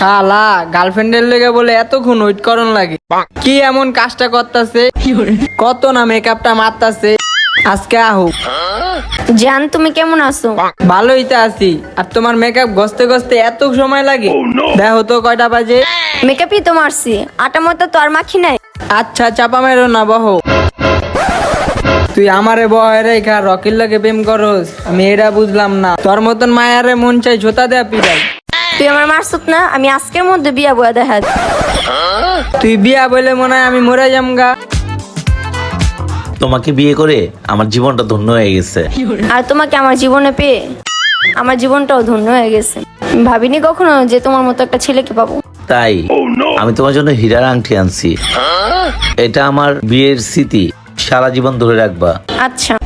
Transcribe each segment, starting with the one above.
শালা গার্লফ্রেন্ডের লেগে বলে এতক্ষণ ওয়েট করন লাগে। কি এমন কাজটা করতেছে? কত না মেকআপটা মারতাছে? আজকে আহু। জান তুমি কেমন আছো? ভালোই তো আছি। আর তোমার মেকআপ গসতে গসতে এত সময় লাগে? দেখো তো কয়টা বাজে। মেকআপই তো মারছি। আটা মতো তো আর মাখি নাই। আচ্ছা চাপা মেরো না বহ। তুই আমারে বহে রেখা রকির লাগে প্রেম করস। আমি এটা বুঝলাম না। তোর মতন মায়ারে মন চাই জোতা দেয়া পিরাই তুই আমার মারছত না আমি আজকের মধ্যে বিয়া বয়া দেখা তুই বিয়া বলে মনে হয় আমি মরে যামগা। তোমাকে বিয়ে করে আমার জীবনটা ধন্য হয়ে গেছে। আর তোমাকে আমার জীবনে পেয়ে আমার জীবনটাও ধন্য হয়ে গেছে। ভাবিনি কখনো যে তোমার মতো একটা ছেলেকে পাবো। তাই আমি তোমার জন্য হীরার আংটি আনছি। এটা আমার বিয়ের স্মৃতি সারা জীবন ধরে রাখবা। আচ্ছা।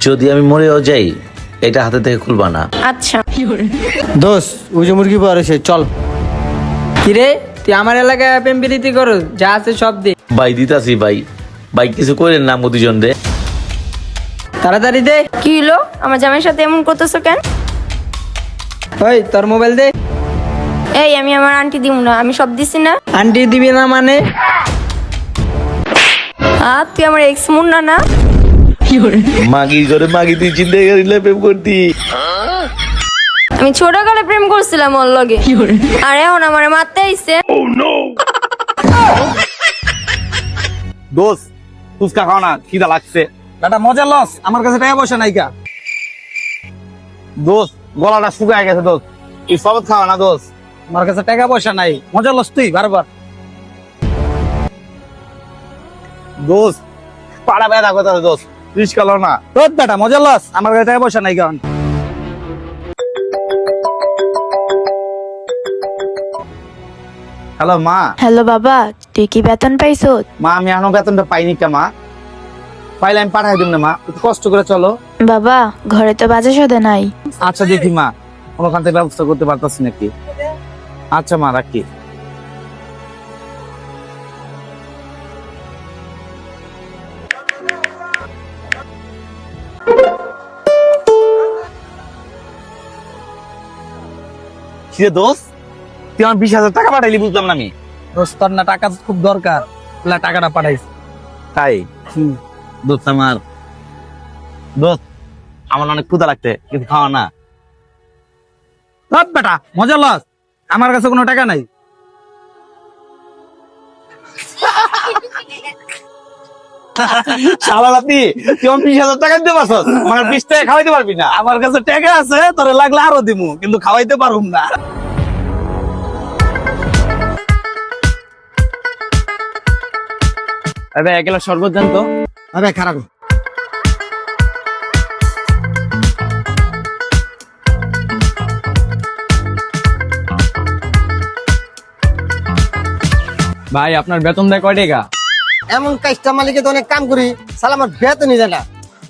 যদি আমি মরেও যাই এটা হাতে থেকে খুলবা না। আচ্ছা। দোষ ওই যে মুরগি পাওয়ার সে চল। কিরে তুই আমার এলাকায় প্রেম প্রীতি করস যা আছে সব দে। ভাই দিতাছি ভাই। ভাই কিছু করেন না মধুজন রে তাড়াতাড়ি দে। কি হলো? আমার জামাইয়ের সাথে এমন করতেছো কেন? ওই তোর মোবাইল দে। এই আমি আমার আন্টি দিব না আমি সব দিছি না। আন্টি দিবি না মানে? আর তুই আমার এক্স মুন্না না? মাগি করে? মাগি তুই চিন্তা করিলে প্রেম করতি। আমি ছোটকালে প্রেম করছিলাম ওর লগে। আর এখন আমার মারতে আইছে। দোষ ফুচকা খাও না খিদা লাগছে। একটা মজা লস আমার কাছে টাকা পয়সা নাই কা। দোষ গলাটা শুকায় গেছে দোষ এই সবত খাওয়া না দোষ আমার কাছে টাকা পয়সা নাই। মজা লস তুই বারবার। দোষ পাড়া ব্যথা কথা দোষ রিস্ক লো না। তোর বেটা মজা লস। আমার কাছে টাকা পয়সা নাই কারণ হ্যালো মা। হ্যালো বাবা তুই কি বেতন পাইছো? মা আমি এখনও বেতনটা পাইনি কে মা। পাইলে আমি পাঠাই দিব না মা। একটু কষ্ট করে চলো। বাবা ঘরে তো বাজে সদে নাই। আচ্ছা দেখি মা। কোনোখান থেকে ব্যবস্থা করতে পারতাছি নাকি? আচ্ছা মা রাখি। কিরে দোষ তুই আমার বিশ হাজার টাকা পাঠাইলি বুঝলাম না আমি। দোষ তোর না টাকা খুব দরকার। টাকাটা পাঠাইছি তাই? দোস্ত আমার দোস্ত আমার অনেক ক্ষুদা লাগছে কিন্তু খাওয়া না। বেটা মজা লস। আমার কাছে কোনো টাকা নাই। হাজার টাকা দিতে পারছ মানে বিশ টাকা খাওয়াইতে পারবি না। আমার কাছে টাকা আছে তোরে লাগলে আরও দিমু কিন্তু খাওয়াইতে পারুম না। আরে এক গ্লাস শরবত দেন তো। আরে খারাপ। ভাই আপনার বেতন দেয় কয় টাকা? এমন কাজটা মালিকে তো অনেক কাম করি সালা আমার বেতনই দেয় না।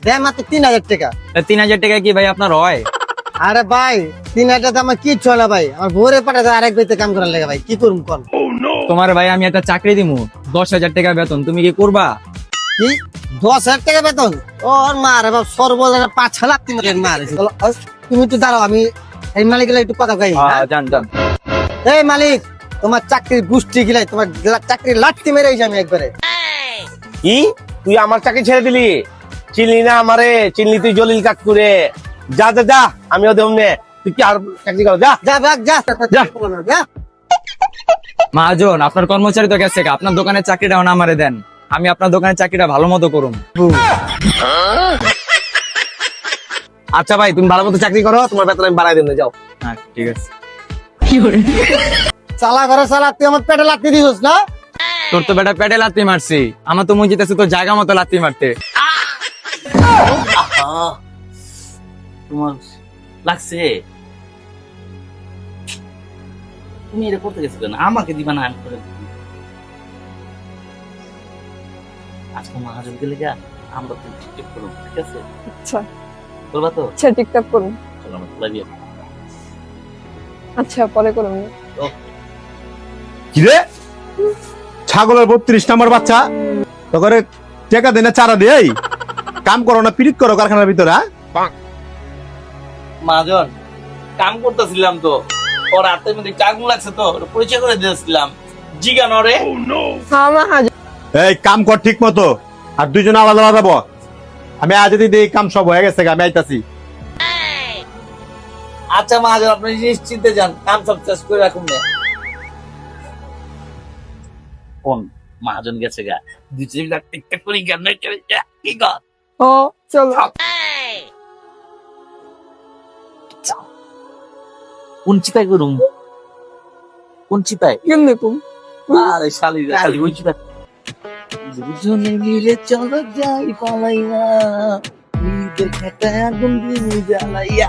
দেয় মাত্র তিন হাজার টাকা। তিন হাজার টাকা কি ভাই আপনার হয়? আরে ভাই তিন হাজার আমার কি চলে ভাই? আমার ভোরে পাঠাতে আরেক বেতে কাম করার লেগে ভাই কি করুম কোন? তোমার ভাই আমি একটা চাকরি দিমু দশ হাজার টাকা বেতন তুমি কি করবা? কি? দশ হাজার টাকা বেতন? ওর মা রে বাপ সর্বদা পাঁচ ছ লাখ তুমি মারে তুমি একটু দাঁড়াও আমি এই মালিকের একটু কথা কই। হ্যাঁ? জান জান এই মালিক তোমার চাকরির গোষ্ঠী গিলাই তোমার চাকরির লাঠি মেরে আমি একবারে। কি তুই আমার চাকরি ছেড়ে দিলি। চিনলি না আমারে? চিনলি তুই জলিল কাকুরে। যা যা যা আমি ওদের অমনে তুই কি আর চাকরি কর? যা। যা যা যা। যা। মহাজন আপনার কর্মচারী তো গেছে আপনার দোকানের চাকরিটা না আমারে দেন। আমি আপনার দোকানের চাকরিটা ভালো মতো করুম। আচ্ছা ভাই তুমি ভালো মতো চাকরি করো। তোমার বেতন আমি বাড়াই দিন যাও। হ্যাঁ ঠিক আছে। চালা ঘরে চালা তুই আমার পেটে লাঠি দিছিস না? তোর তো বেটা পেটে লাত্তি মারছি। আমার তো মুজিতে তোর জায়গা মতো লাত্তি মারতে। তোমার লাগছে? তুমি এটা করতে গেছো কেন আমাকে দিবা না আমি করে আজকে মহাজন গেলে গা আমরা তো টিকটক ঠিক আছে? আচ্ছা। করবা তো? আচ্ছা টিকটক করুন। চলো আমরা খোলা দিয়ে আচ্ছা পরে করুন। কিরে ছাগলের বত্রিশ নম্বর বাচ্চা। তোকে টেকা দেনে চারা দেই কাম করো না পিরিত করো কারখানার ভিতরে হ্যাঁ? মহাজন কাম করতেছিলাম তো। ওর মধ্যে লাগছে তো পরিচয় করে দিয়েছিলাম। জিগানো রে হ্যাঁ এই কাম কর ঠিক মতো। আর দুইজন আলাদা আলাদা বস আমি আজ যদি এই কাম সব হয়ে গেছে আমি আইতাছি। আচ্ছা মহাজন আপনি নিশ্চিন্তে যান। কাম সব শেষ করে রাখুন না কোন মহাজন গেছে গা। দুই তিন লাখ টিকটক করে গান কি কর ও চলো। কোন চিপাই করুম কোন চিপাই? কিন্তু আরে শালি শালি চিপাই? দুজনে মিলে চলো যাই পালাইয়া। খেতায় আগুন দিয়ে জ্বালাইয়া।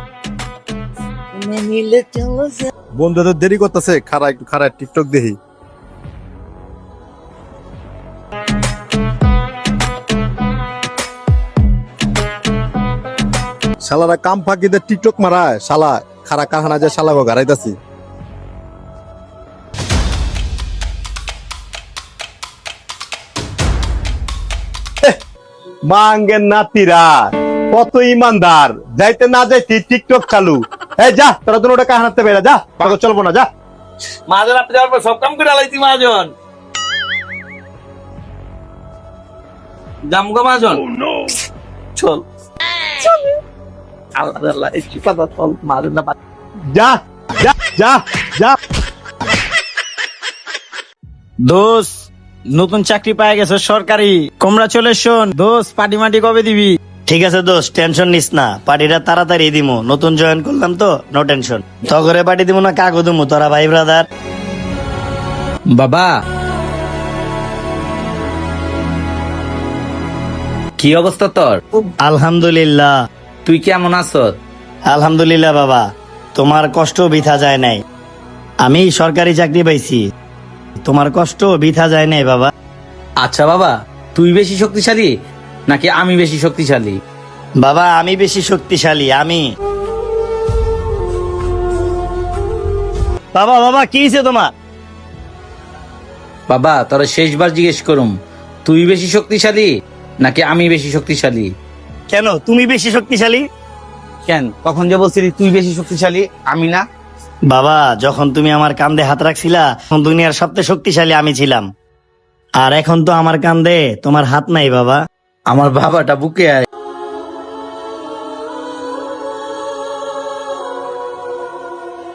মিলে চলো যাই। বন্ধুদের দেরি করতেছে খারা একটু খারা টিকটক দেখি। শালারা কাম ফাঁকিতে টিকটক মারায় শালা খারা কাহানা যে শালা গো গাড়াইতাছি। মাঙ্গের নাতিরা কত ইমানদার। যাইতে না যাইতে টিকটক চালু। এই যা তোরা দুটো কাহানাতে বেড়া যা পাগল চলবো না যা। মহাজন আপনি যাওয়ার পর সব কাম করে আলাইছি মহাজন। জামগো মহাজন। চল। আল্লাহ আল্লাহ এই চিপাটা চল মহাজন না যা যা যা যা। দোষ নতুন চাকরি পাই গেছে সরকারি। কংগ্রাচুলেশন দোষ পাটি মাটি কবে দিবি? ঠিক আছে দোষ টেনশন নিস না পার্টিটা তাড়াতাড়ি দিমু নতুন জয়েন করলাম তো নো টেনশন তগরে পার্টি দিমু না কাগো দিমু তোরা ভাই ব্রাদার বাবা। কি অবস্থা তোর? আলহামদুলিল্লাহ। তুই কেমন আছো? আলহামদুলিল্লাহ বাবা তোমার কষ্ট বৃথা যায় নাই। আমি সরকারি চাকরি পাইছি। তোমার কষ্ট বৃথা যায় নাই বাবা। আচ্ছা বাবা তুই বেশি শক্তিশালী? নাকি আমি বেশি শক্তিশালী? বাবা আমি বেশি শক্তিশালী আমি। বাবা বাবা কি হয়েছে তোমার? বাবা তোরা শেষবার জিজ্ঞেস করুম তুই বেশি শক্তিশালী নাকি আমি বেশি শক্তিশালী? কেন? তুমি বেশি শক্তিশালী? কেন? তখন যে বলছিলি তুই বেশি শক্তিশালী আমি না? বাবা যখন তুমি আমার কান্দে হাত রাখছিলা তখন দুনিয়ার সবচেয়ে শক্তিশালী আমি ছিলাম। আর এখন তো আমার কান্দে তোমার হাত নাই বাবা। আমার বাবাটা বুকে আয়।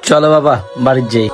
চলো বাবা বাড়ির যাই।